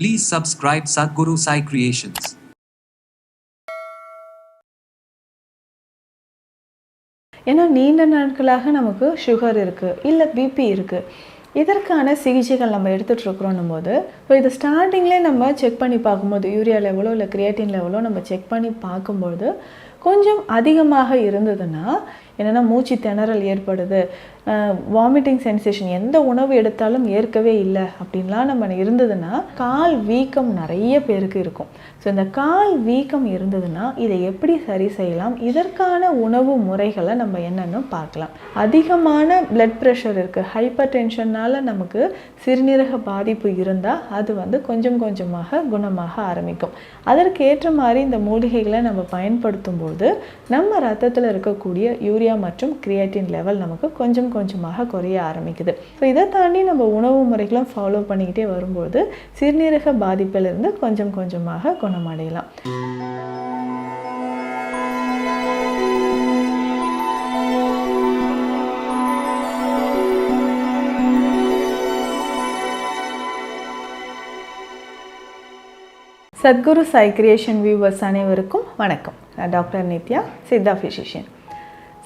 Please subscribe Sadhguru Sai Creations. ஏன்னா நீண்ட நாட்களாக நமக்கு சுகர் இருக்குது இல்லை பிபி இருக்குது இதற்கான சிகிச்சைகள் நம்ம எடுத்துகிட்ருக்குறோன்னும் போது இப்போ இது ஸ்டார்டிங்லேயே நம்ம செக் பண்ணி பார்க்கும்போது யூரியா லெவலோ இல்லை கிரியேட்டின் லெவலோ நம்ம செக் பண்ணி பார்க்கும்போது கொஞ்சம் அதிகமாக இருந்ததுன்னா என்னென்னா மூச்சு திணறல் ஏற்படுது வாமிட்டிங் சென்சேஷன் எந்த உணவு எடுத்தாலும் ஏற்கவே இல்லை அப்படின்லாம் நம்ம இருந்ததுன்னா கால் வீக்கம் நிறைய பேருக்கு இருக்கும். ஸோ இந்த கால் வீக்கம் இருந்ததுன்னா இதை எப்படி சரி செய்யலாம்? இதற்கான உணவு முறைகளை நம்ம என்னென்னு பார்க்கலாம். அதிகமான பிளட் ப்ரெஷர் இருக்குது ஹைப்பர் டென்ஷன்னால் நமக்கு சிறுநீரக பாதிப்பு இருந்தால் அது வந்து கொஞ்சம் கொஞ்சமாக குணமாக ஆரம்பிக்கும். அதற்கேற்ற மாதிரி இந்த மூலிகைகளை நம்ம பயன்படுத்தும் போது நம்ம ரத்தத்தில் இருக்கக்கூடிய யூரியா மற்றும் கிரியேட்டின் லெவல் நமக்கு கொஞ்சம் கொஞ்சமாக குறைய ஆரம்பிக்குது. ஸோ இதை தாண்டி நம்ம உணவு முறைகளும் ஃபாலோ பண்ணிக்கிட்டே வரும்போது சிறுநீரக பாதிப்பிலிருந்து கொஞ்சம் கொஞ்சமாக குணமடையலாம். சத்குரு சை கிரியேஷன் வியூவர்ஸ் அனைவருக்கும் வணக்கம். நான் டாக்டர் நித்யா சித்தா ஃபிசிஷியன்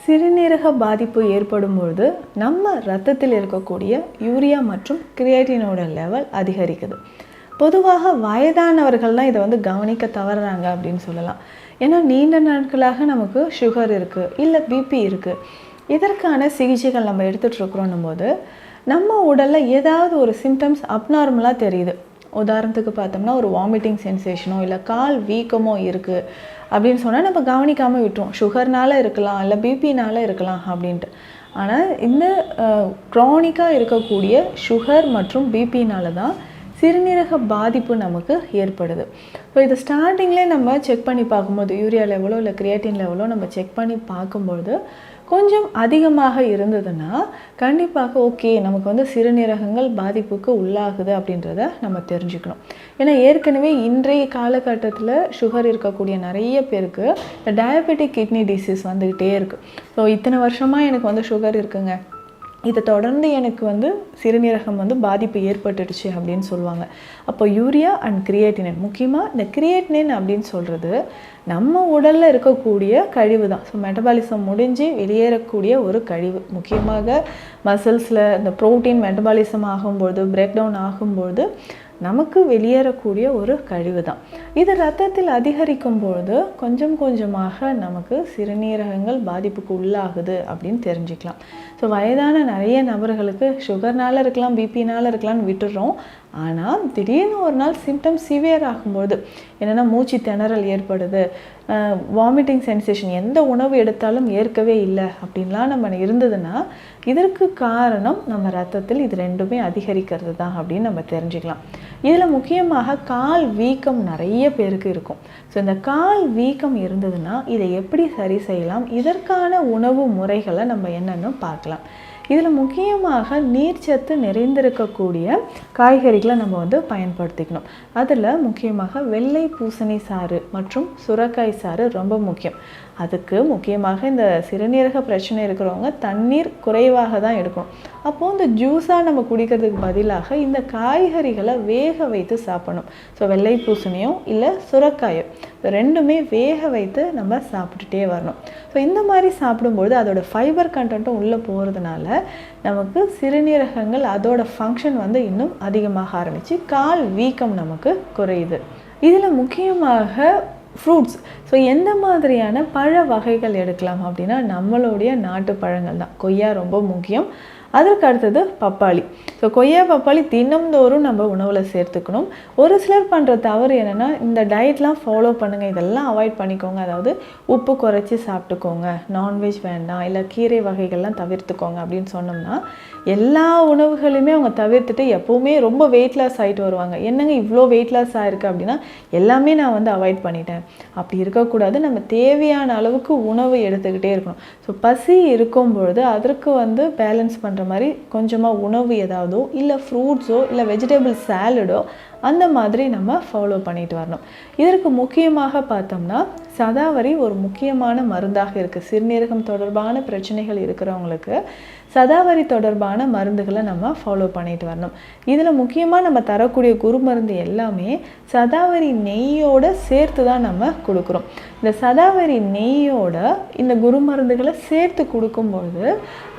சிறுநீரக பாதிப்பு ஏற்படும் பொழுது நம்ம ரத்தத்தில் இருக்கக்கூடிய யூரியா மற்றும் கிரியேட்டினோட லெவல் அதிகரிக்குது. பொதுவாக வயதானவர்கள் தான் இதை வந்து கவனிக்க தவறுறாங்க அப்படின்னு சொல்லலாம். ஏன்னா நீண்ட நாட்களாக நமக்கு சுகர் இருக்குது இல்லை பிபி இருக்குது இதற்கான சிகிச்சைகள் நம்ம எடுத்துகிட்டு இருக்கிறோன்னும் போது நம்ம உடலில் ஏதாவது ஒரு சிம்டம்ஸ் அப்நார்மலாக தெரியுது. உதாரணத்துக்கு பார்த்தோம்னா ஒரு வாமிட்டிங் சென்சேஷனோ இல்லை கால் வீக்கமோ இருக்குது அப்படின்னு சொன்னால் நம்ம கவனிக்காமல் விட்டுருவோம். சுகர்னால இருக்கலாம் இல்லை பிபினால இருக்கலாம் அப்படின்ட்டு. ஆனால் இந்த க்ரானிக்காக இருக்கக்கூடிய சுகர் மற்றும் பிபினால தான் சிறுநீரக பாதிப்பு நமக்கு ஏற்படுது. இப்போ இது ஸ்டார்டிங்லேயே நம்ம செக் பண்ணி பார்க்கும்போது யூரியா லெவலோ இல்லை கிரியேட்டின் லெவலோ நம்ம செக் பண்ணி பார்க்கும்பொழுது கொஞ்சம் அதிகமாக இருந்ததுன்னா கண்டிப்பாக ஓகே நமக்கு வந்து சிறுநீரகங்கள் பாதிப்புக்கு உள்ளாகுது அப்படின்றத நம்ம தெரிஞ்சுக்கணும். ஏன்னா ஏற்கனவே இன்றைய காலகட்டத்தில் சுகர் இருக்கக்கூடிய நிறைய பேருக்கு இந்த டயபெட்டிக் கிட்னி டிசீஸ் வந்துக்கிட்டே இருக்குது ஸோ இத்தனை வருஷமாக எனக்கு வந்து சுகர் இருக்குங்க. இதை தொடர்ந்து எனக்கு வந்து சிறுநீரகம் வந்து பாதிப்பு ஏற்பட்டுடுச்சு அப்படின்னு சொல்லுவாங்க. அப்போ யூரியா அண்ட் கிரியேட்டினின் முக்கியமாக இந்த கிரியேட்டினின் அப்படின்னு சொல்கிறது நம்ம உடலில் இருக்கக்கூடிய கழிவு தான். ஸோ மெட்டபாலிசம் முடிஞ்சு வெளியேறக்கூடிய ஒரு கழிவு. முக்கியமாக மசில்ஸில் இந்த ப்ரோட்டீன் மெட்டபாலிசம் ஆகும்பொழுது பிரேக் டவுன் ஆகும்பொழுது நமக்கு வெளியேறக்கூடிய ஒரு கழிவு தான் இது ரத்தத்தில் அதிகரிக்கும் பொழுது கொஞ்சம் கொஞ்சமாக நமக்கு சிறுநீரகங்கள் பாதிப்புக்கு உள்ளாகுது அப்படின்னு தெரிஞ்சுக்கலாம். ஸோ வயதான நிறைய நபர்களுக்கு சுகர்னால இருக்கலாம் பிபினால இருக்கலாம்னு விட்டுடுறோம் ஆனால் திடீர்னு ஒரு நாள் சிம்டம் சிவியர் ஆகும்போது என்னென்னா மூச்சு திணறல் ஏற்படுது வாமிட்டிங் சென்சேஷன் எந்த உணவு எடுத்தாலும் ஏற்கவே இல்லை அப்படின்லாம் நம்ம இருந்ததுன்னா இதற்கு காரணம் நம்ம ரத்தத்தில் இது ரெண்டுமே அதிகரிக்கிறது தான் அப்படின்னு நம்ம தெரிஞ்சுக்கலாம். இதில் முக்கியமாக கால் வீக்கம் நிறைய பேருக்கு இருக்கும். ஸோ இந்த கால் வீக்கம் இருந்ததுன்னா இதை எப்படி சரி செய்யலாம்? இதற்கான உணவு முறைகளை நம்ம என்னென்னு பார்க்கலாம். இதில் முக்கியமாக நீர்ச்சத்து நிறைந்திருக்கக்கூடிய காய்கறிகளை நம்ம வந்து பயன்படுத்திக்கணும். அதில் முக்கியமாக வெள்ளை பூசணி சாறு மற்றும் சுரக்காய் சாறு ரொம்ப முக்கியம். அதுக்கு முக்கியமாக இந்த சிறுநீரக பிரச்சனை இருக்கிறவங்க தண்ணீர் குறைவாக தான் இருக்கும் அப்போது இந்த ஜூஸாக நம்ம குடிக்கிறதுக்கு பதிலாக இந்த காய்கறிகளை வேக வைத்து சாப்பிடணும். ஸோ வெள்ளை பூசணியோ இல்லை சுரக்காயோ ரெண்டுமே வேக வைத்து நம்ம சாப்பிட்டுட்டே வரணும். ஸோ இந்த மாதிரி சாப்பிடும்பொழுது அதோடய ஃபைபர் கண்டென்ட்டும் உள்ளே போகிறதுனால நமக்கு சிறுநீரகங்கள் அதோட ஃபங்க்ஷன் வந்து இன்னும் அதிகமாக ஆரம்பித்து கால் வீக்கம் நமக்கு குறையுது. இதில் முக்கியமாக ஃப்ரூட்ஸ் ஸோ எந்த மாதிரியான பழ வகைகள் எடுக்கலாம் அப்படின்னா நம்மளுடைய நாட்டு பழங்கள் தான் கொய்யா ரொம்ப முக்கியம். அதற்கு அடுத்தது பப்பாளி. ஸோ கொய்யா பப்பாளி தினம்தோறும் நம்ம உணவில் சேர்த்துக்கணும். ஒரு சிலர் பண்ணுற தவறு என்னென்னா இந்த டயட்லாம் ஃபாலோ பண்ணுங்கள் இதெல்லாம் அவாய்ட் பண்ணிக்கோங்க. அதாவது உப்பு குறைச்சி சாப்பிட்டுக்கோங்க. நான்வெஜ் வேண்டாம். இல்லை கீரை வகைகள்லாம் தவிர்த்துக்கோங்க அப்படின்னு சொன்னோம்னா எல்லா உணவுகளையுமே அவங்க தவிர்த்துட்டு எப்போவுமே ரொம்ப வெயிட் லாஸ் ஆகிட்டு வருவாங்க. என்னங்க இவ்வளோ வெயிட் லாஸ் ஆகிருக்கு அப்படின்னா எல்லாமே நான் வந்து அவாய்ட் பண்ணிட்டேன். அப்படி இருக்கக்கூடாது. நம்ம தேவையான அளவுக்கு உணவு எடுத்துக்கிட்டே இருக்கணும். ஸோ பசி இருக்கும் பொழுது அதற்கு வந்து பேலன்ஸ் பண்ணுற மாதிரி கொஞ்சமாக உணவு ஏதாவதோ இல்லை ஃப்ரூட்ஸோ இல்லை வெஜிடபிள் சாலடோ அந்த மாதிரி நம்ம ஃபாலோ பண்ணிட்டு வரணும். இதற்கு முக்கியமாக பார்த்தோம்னா சதாவரி ஒரு முக்கியமான மருந்தாக இருக்குது சிறுநீரகம் தொடர்பான பிரச்சனைகள் இருக்கிறவங்களுக்கு சதாவரி தொடர்பான மருந்துகளை நம்ம ஃபாலோ பண்ணிட்டு வரணும். இதில் முக்கியமாக நம்ம தரக்கூடிய குரு மருந்து எல்லாமே சதாவரி நெய்யோடு சேர்த்து தான் நம்ம கொடுக்குறோம். இந்த சதாவரி நெய்யோட இந்த குரு மருந்துகளை சேர்த்து கொடுக்கும்பொழுது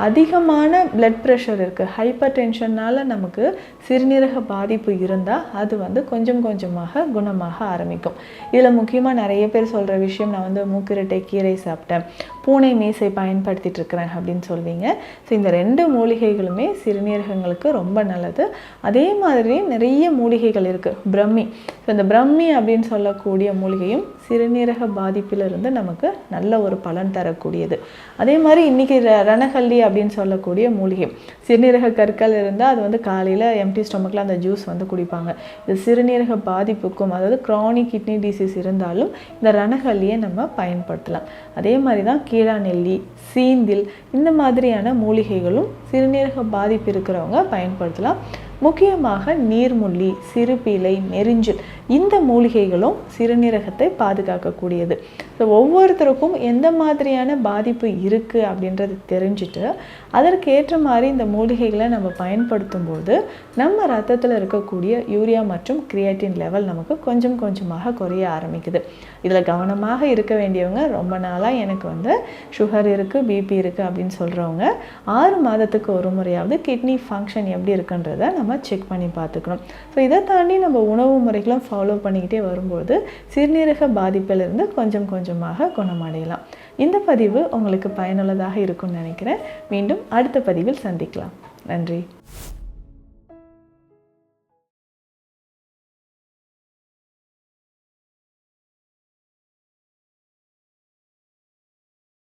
அதிகமான பிளட் ப்ரெஷர் இருக்குது ஹைப்பர் டென்ஷனால் நமக்கு சிறுநீரக பாதிப்பு இருந்தால் அது வந்து கொஞ்சம் கொஞ்சமாக குணமாக ஆரம்பிக்கும். இதில் முக்கியமாக நிறைய பேர் சொல்கிற விஷயம் நான் வந்து மூக்கிரட்டை கீரை சாப்பிட்டேன். பூனை மீசை பயன்படுத்திட்டு இருக்கிறேன் அப்படின்னு சொல்வீங்க. ஸோ இந்த ரெண்டு மூலிகைகளுமே சிறுநீரகங்களுக்கு ரொம்ப நல்லது. அதே மாதிரி நிறைய மூலிகைகள் இருக்குது பிரம்மி. ஸோ இந்த பிரம்மி அப்படின்னு சொல்லக்கூடிய மூலிகையும் சிறுநீரக பாதிப்பிலிருந்து நமக்கு நல்ல ஒரு பலன் தரக்கூடியது. அதே மாதிரி இன்றைக்கி ரணகல்லி அப்படின்னு சொல்லக்கூடிய மூலிகை. சிறுநீரக கற்கள் இருந்தால் அது வந்து காலையில் எம்டி ஸ்டொமக்கில் அந்த ஜூஸ் வந்து குடிப்பாங்க. இது சிறுநீரக பாதிப்புக்கும் அதாவது க்ரானிக் கிட்னி டிசீஸ் இருந்தாலும் இந்த ரணகல்லியை நம்ம பயன்படுத்தலாம். அதே மாதிரி தான் கீழா நெல்லி சீந்தில் இந்த மாதிரியான மூலிகைகளும் சிறுநீரக பாதிப்பு இருக்கிறவங்க பயன்படுத்தலாம். முக்கியமாக நீர்முள்ளி சிறுபீலை மெரிஞ்சில் இந்த மூலிகைகளும் சிறுநீரகத்தை பாதுகாக்கக்கூடியது. ஸோ ஒவ்வொருத்தருக்கும் எந்த மாதிரியான பாதிப்பு இருக்குது அப்படின்றது தெரிஞ்சுட்டு அதற்கேற்ற மாதிரி இந்த மூலிகைகளை நம்ம பயன்படுத்தும் போது நம்ம ரத்தத்தில் இருக்கக்கூடிய யூரியா மற்றும் கிரியாட்டின் லெவல் நமக்கு கொஞ்சம் கொஞ்சமாக குறைய ஆரம்பிக்குது. இதில் கவனமாக இருக்க வேண்டியவங்க ரொம்ப நாளாக எனக்கு வந்து சுகர் இருக்குது பிபி இருக்குது அப்படின்னு சொல்கிறவங்க ஆறு மாதத்துக்கு ஒரு முறையாவது கிட்னி ஃபங்க்ஷன் எப்படி இருக்குன்றதை நம்ம செக் பண்ணி பார்த்துக்கணும். ஸோ இதை தாண்டி நம்ம உணவு முறைகளும் ஃபாலோ பண்ணிக்கிட்டே வரும்போது சிறுநீரக பாதிப்பிலிருந்து கொஞ்சம் கொஞ்சமாக குணமடையலாம். இந்த பதிவு உங்களுக்கு பயனுள்ளதாக இருக்கும்னு நினைக்கிறேன். மீண்டும் அடுத்த பதிவில் சந்திக்கலாம். நன்றி.